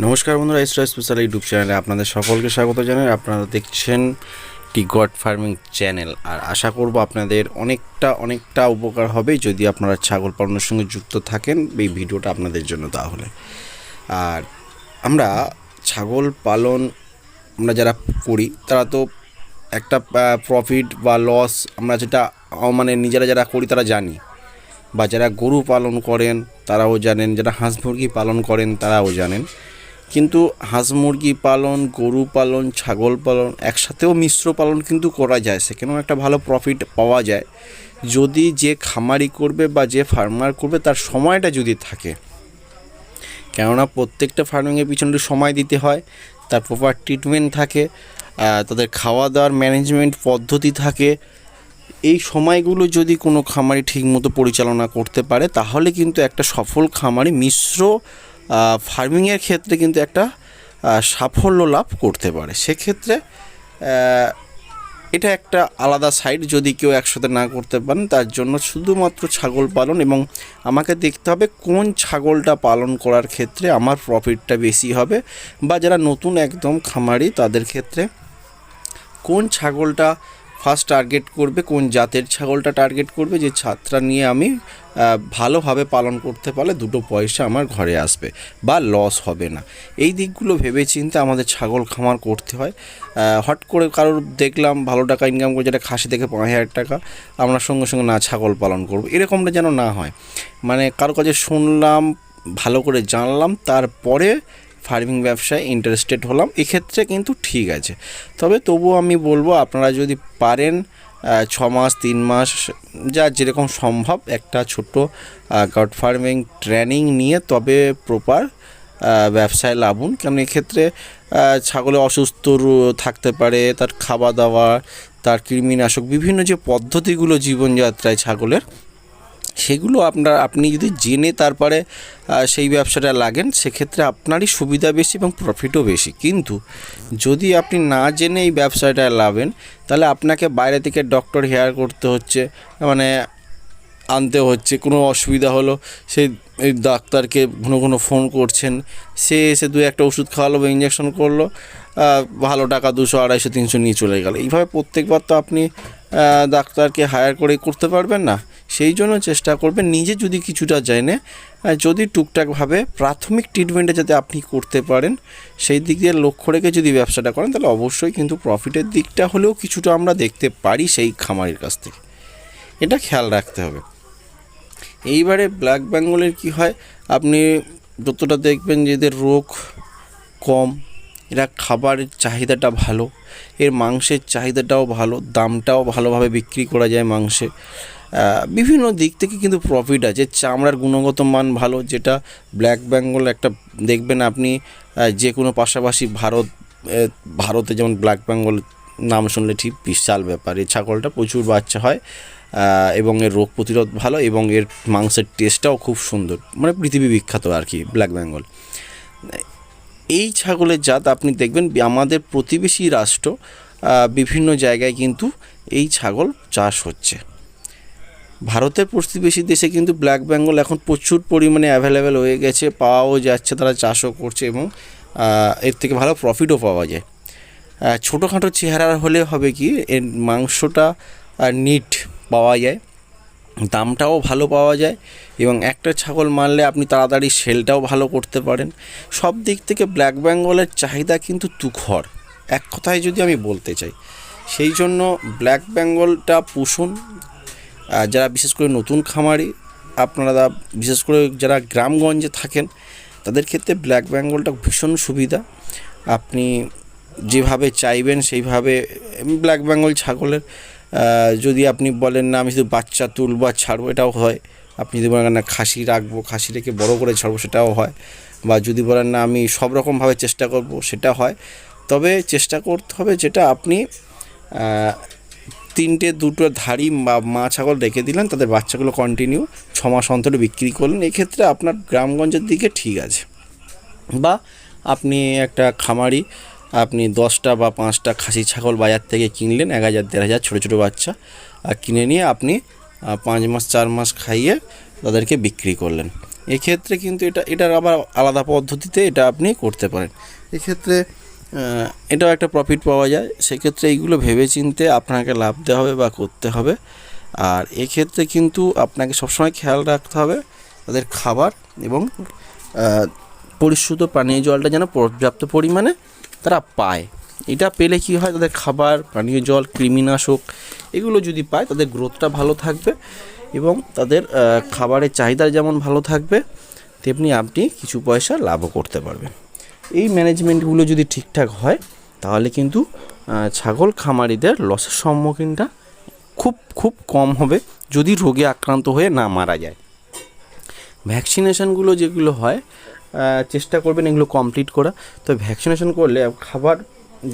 নমস্কার বন্ধুরা extra special YouTube চ্যানেলে আপনাদের সকলকে স্বাগত জানাই। আপনারা দেখছেন টি গড ফার্মিং চ্যানেল আর আশা করব আপনাদের অনেকটা অনেকটা উপকার হবে যদি আপনারা ছাগল পালনের সঙ্গে যুক্ত থাকেন এই ভিডিওটা আপনাদের জন্য তাহলে। আর আমরা ছাগল পালন আমরা যারা করি, তারা তো একটা প্রফিট বা লস আমরা যেটা মানে নিজেরা যারা করি তারা জানি। বা যারা গরু পালন করেন তারাও জানেন, যারা হাঁস মুরগি পালন করেন তারাও জানেন। কিন্তু হাঁস মুরগি পালন, গরু পালন, ছাগল পালন, একসাথেও মিশ্র পালন কিন্তু করা যায়। সেখানেও একটা ভালো প্রফিট পাওয়া যায়। যদি যে খামারি করবে বা যে ফার্মার করবে, তার সময়টা যদি থাকে। কেননা প্রত্যেকটা ফার্মিংয়ের পিছনে সময় দিতে হয়, তার প্রপার ট্রিটমেন্ট থাকে তাদের খাওয়া দাওয়ার ম্যানেজমেন্ট পদ্ধতি থাকে। এই সময়গুলো যদি কোনো খামারি ঠিকমতো পরিচালনা করতে পারে, তাহলে কিন্তু একটা সফল খামারি মিশ্র ফার্মিংয়ের ক্ষেত্রে কিন্তু একটা সাফল্য লাভ করতে পারে। সেক্ষেত্রে এটা একটা আলাদা সাইড যদি কেউ একসাথে না করতে পারেন, তার জন্য শুধুমাত্র ছাগল পালন এবং আমাকে দেখতে হবে কোন ছাগলটা পালন করার ক্ষেত্রে আমার প্রফিটটা বেশি হবে বা যারা নতুন একদম খামারি, তাদের ক্ষেত্রে কোন ছাগলটা ফার্স্ট টার্গেট করবে, কোন জাতের ছাগলটা টার্গেট করবে, যে ছাত্রা নিয়ে আমি ভালোভাবে পালন করতে পারলে দুটো পয়সা আমার ঘরে আসবে বা লস হবে না। এই দিকগুলো ভেবে চিন্তে আমাদের ছাগল খামার করতে হয়। হট করে কারোর দেখলাম ভালো টাকা ইনকাম করে যেটা খাসি থেকে পাঁচ হাজার টাকা, আমরা সঙ্গে সঙ্গে না ছাগল পালন করব। এরকমটা যেন না হয়। মানে কারও কাছে শুনলাম, ভালো করে জানলাম, তারপরে ফার্মিং ব্যবসায় ইন্টারেস্টেড হলাম, এক্ষেত্রে কিন্তু ঠিক আছে। তবে তবুও আমি বলব, আপনারা যদি পারেন ছ মাস, তিন মাস, যা যেরকম সম্ভব একটা ছোট গড ফার্মিং ট্রেনিং নিয়ে তবে প্রপার ব্যবসায় লাভুন কারণ এক্ষেত্রে ছাগলে অসুস্থ থাকতে পারে, তার খাওয়া দাওয়া, তার কৃমিনাশক, বিভিন্ন যে পদ্ধতিগুলো জীবনযাত্রায় ছাগলের সেগুলো আপনার, আপনি যদি জেনে তারপরে সেই ব্যবসাটা লাগেন, সেক্ষেত্রে আপনারই সুবিধা বেশি এবং প্রফিটও বেশি। কিন্তু যদি আপনি না জেনে এই ব্যবসাটা লাভেন, তাহলে আপনাকে বাইরে থেকে ডক্টর হেয়ার করতে হচ্ছে মানে আনতে হচ্ছে, কোনো অসুবিধা হলো সেই ডাক্তারকে ঘন ঘন ফোন করছেন, সে এসে দু একটা ওষুধ খাওয়ালো বা ইঞ্জেকশন করল ভালো টাকা দুশো, আড়াইশো, তিনশো নিয়ে চলে গেল। এইভাবে প্রত্যেকবার তো আপনি ডাক্তারকে হায়ার করে করতে পারবেন না, সেই জন্য চেষ্টা করবেন নিজে যদি কিছুটা জেনে যদি টুকটাকভাবে প্রাথমিক ট্রিটমেন্টে যাতে আপনি করতে পারেন, সেই দিক দিয়ে লক্ষ্য রেখে যদি ব্যবসাটা করেন, তাহলে অবশ্যই কিন্তু প্রফিটের দিকটা হলেও কিছুটা আমরা দেখতে পারি সেই খামারের কাছ থেকে। এটা খেয়াল রাখতে হবে। এইবারে ব্ল্যাক বেঙ্গলের কি হয়, আপনি যতটা দেখবেন যে এদের রোগ কম এরা খাবারের চাহিদাটা ভালো, এর মাংসের চাহিদাটাও ভালো, দামটাও ভালোভাবে বিক্রি করা যায় মাংসে। বিভিন্ন দিক থেকে কিন্তু প্রফিট আছে। চামড়ার গুণগত মান ভালো, যেটা ব্ল্যাক বেঙ্গল একটা, দেখবেন আপনি যে কোনো পাশাপাশি ভারত ভারতে যেমন ব্ল্যাক বেঙ্গল নাম শুনলে ঠিক বিশাল ব্যাপার। এই ছাগলটা প্রচুর বাচ্চা হয় এবং এর রোগ প্রতিরোধ ভালো, এবং এর মাংসের টেস্টটাও খুব সুন্দর। মানে পৃথিবী বিখ্যাত আর কি ব্ল্যাক বেঙ্গল এই ছাগলের জাত আপনি দেখবেন আমাদের প্রতিবেশী রাষ্ট্র বিভিন্ন জায়গায় কিন্তু এই ছাগল চাষ হচ্ছে। ভারতের প্রতিবেশী দেশে কিন্তু ব্ল্যাক বেঙ্গল এখন প্রচুর পরিমাণে অ্যাভেলেবেল হয়ে গেছে, পাওয়াও যাচ্ছে, তারা চাষও করছে এবং এর থেকে ভালো প্রফিটও পাওয়া যায়। ছোটোখাটো চেহারা হলে হবে কি, এর মাংসটা নিট পাওয়া যায়। দামটাও ভালো পাওয়া যায় এবং একটা ছাগল মারলে আপনি তাড়াতাড়ি সেলটাও ভালো করতে পারেন। সব দিক থেকে ব্ল্যাক বেঙ্গলের চাহিদা কিন্তু তুখর। এক কথায় যদি আমি বলতে চাই, সেই জন্য ব্ল্যাক বেঙ্গলটা পুষুন। যারা বিশেষ করে নতুন খামারি, আপনারা বিশেষ করে যারা গ্রামগঞ্জে থাকেন, তাদের ক্ষেত্রে ব্ল্যাক বেঙ্গলটা ভীষণ সুবিধা। আপনি যেভাবে চাইবেন সেইভাবে ব্ল্যাক বেঙ্গল ছাগলের যদি আপনি বলেন, না, আমি শুধু বাচ্চা তুলবো আর ছাড়বো, এটাও হয়। আপনি যদি বলেন, না, খাসি রাখব, খাসি রেখে বড় করে ছাড়বো, সেটাও হয়। বা যদি বলেন, না, আমি সব রকমভাবে চেষ্টা করব, সেটা হয়। তবে চেষ্টা করতে হবে যেটা আপনি তিনটে, দুটো ধাড়ি বা মা ছাগল রেখে দিলেন, তাদের বাচ্চাগুলো কন্টিনিউ ছ মাস অন্তরে বিক্রি করলেন, এক্ষেত্রে আপনার গ্রামগঞ্জের দিকে ঠিক আছে। বা আপনি একটা খামারি আপনি দশটা বা পাঁচটা খাসি ছাগল বাজার থেকে কিনলেন, এক হাজার, দেড় হাজার ছোটো ছোটো বাচ্চা, আর কিনে নিয়ে আপনি পাঁচ মাস, চার মাস খাইয়ে তাদেরকে বিক্রি করলেন। এক্ষেত্রে কিন্তু এটা, এটার আবার আলাদা পদ্ধতিতে এটা আপনি করতে পারেন। এক্ষেত্রে এটাও একটা প্রফিট পাওয়া যায়। সেক্ষেত্রে এইগুলো ভেবে চিনতে আপনাকে লাভ দেওয়া হবে বা করতে হবে। আর এক্ষেত্রে কিন্তু আপনাকে সবসময় খেয়াল রাখতে হবে তাদের খাবার এবং পরিশুদ্ধ পানীয় জলটা যেন পর্যাপ্ত পরিমাণে তারা পায়। এটা পেলে কি হয়? তাদের খাবার, পানীয় জল, কৃমিনাশক এগুলো যদি পায়, তাদের গ্রোথটা ভালো থাকবে এবং তাদের খাবারের চাহিদা যেমন ভালো থাকবে, তেমনি আপনি কিছু পয়সা লাভও করতে পারবেন। এই ম্যানেজমেন্টগুলো যদি ঠিকঠাক হয়, তাহলে কিন্তু ছাগল খামারিদের লসের সম্মুখীনটা খুব খুব কম হবে যদি রোগে আক্রান্ত হয়ে না মারা যায়। ভ্যাকসিনেশানগুলো যেগুলো হয় চেষ্টা করবেন এগুলো কমপ্লিট করা। তো ভ্যাকসিনেশন করলে খাবার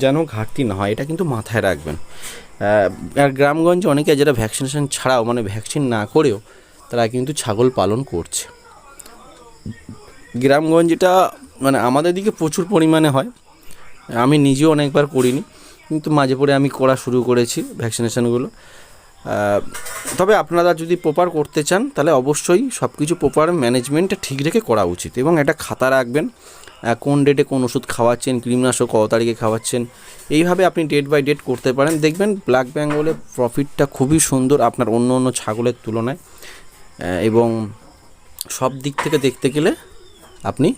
যেন ঘাটতি না হয়, এটা কিন্তু মাথায় রাখবেন। আর গ্রামগঞ্জে অনেকে যারা ভ্যাকসিনেশন ছাড়াও মানে ভ্যাকসিন না করেও, তারা কিন্তু ছাগল পালন করছে। গ্রামগঞ্জ এটা মানে আমাদের দিকে প্রচুর পরিমাণে হয়। আমি নিজেও অনেকবার করিনি, কিন্তু মাঝে পরে আমি করা শুরু করেছি ভ্যাকসিনেশনগুলো তবে আপনারা যদি প্রপার করতে চান, তাহলে অবশ্যই সব কিছু প্রপার ম্যানেজমেন্টটা ঠিক রেখে করা উচিত এবং একটা খাতা রাখবেন। কোন ডেটে কোন ওষুধ খাওয়াচ্ছেন কৃমিনাশক কত তারিখে খাওয়াচ্ছেন, এইভাবে আপনি ডেট বাই ডেট করতে পারেন। দেখবেন ব্ল্যাক বেঙ্গলে প্রফিটটা খুবই সুন্দর আপনার অন্য অন্য ছাগলের তুলনায়। এবং সব দিক থেকে দেখতে গেলে আপনি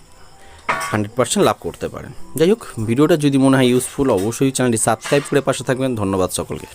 হান্ড্রেড পার্সেন্ট লাভ করতে পারেন। যাই হোক, ভিডিওটা যদি মনে হয় ইউজফুল অবশ্যই চ্যানেলটি সাবস্ক্রাইব করে পাশে থাকবেন। ধন্যবাদ সকলকে।